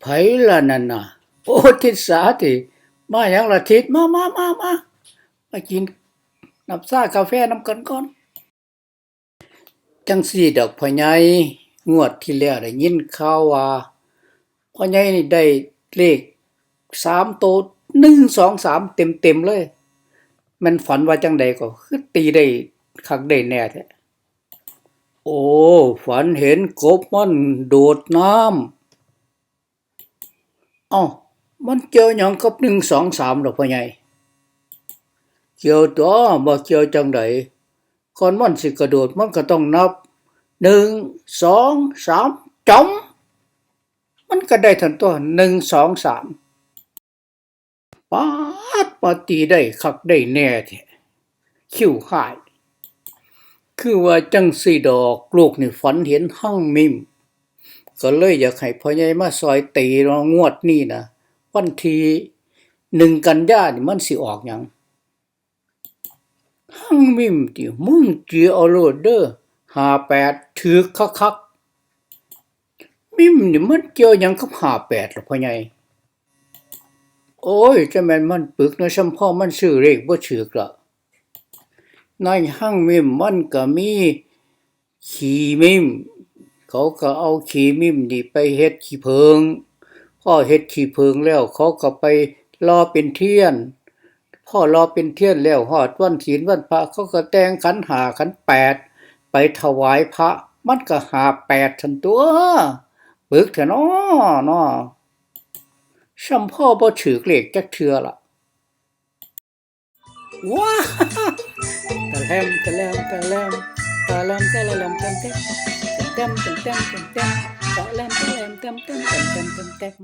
ไผล่ะนั่นน่ะ โอ้ทิศสาติมาหยังละทิศมามามามามากินน้ำชากาแฟน้ำกันก่อนจังสี่ดอกพ่อใหญ่งวดที่แล้วได้ยินข่าวว่าพ่อใหญ่นี่ได้เลขสามโตหนึ่งสองสามเต็มเต็มเลย มันฝันว่าจังใดก็คือตีได้คักได้แน่แท้โอ้ ฝันเห็นกบมันโดดน้ำ เอ้ามันเกี่ยวหยังกับหนึ่งสองสามดอกพ่อใหญ่เกี่ยวตัวบ่เกี่ยวจังใดก่อนมันสิกระโดดมันก็ต้องนับหนึ่งสองสามจมมันก็ได้ทันตัวหนึ่งสองสามปาดปาตีได้คักได้แน่แท้คิ้วหาย คือว่าจังสีดอกลูกนี่ฝันเห็นหั่งมิม ก็เลยอยากให้พ่อใหญ่มาซอยตีรองวดนี่นะวันทีหนึ่งกันยานี่มันสิออกหยังหั่งมิมติมึงจียเอาโลดเด้อห้าแปดถือคักคักมิมนี่มันเกี่ยวยังกับหาแปดหรอพ่อใหญ่โอ้ยจะแม่นมันปึกนะซัมพ่อมันซื้อเลขบ่ถือกละในหั่งมิมมันก็มีขี่มิม เขาก็เอาขีมิมนี่ไปเฮ็ดขี้เพิงพ่อเฮ็ดขี้เพิงแล้วเขาก็ไปรอเป็นเทียนพ่อรอเป็นเทียนแล้วหอดวันศีลวันพระเขาก็แต่งขันหาขันแปดไปถวายพระมันก็หาแปดทันตัวปึกเถอะนาะนาะช่ำพ่อบ่ถือเลขจักเทื่อละว้าตะแลมตะแลมตะแลม ตะแลมตะแลมตะแลมเต็มเต็ม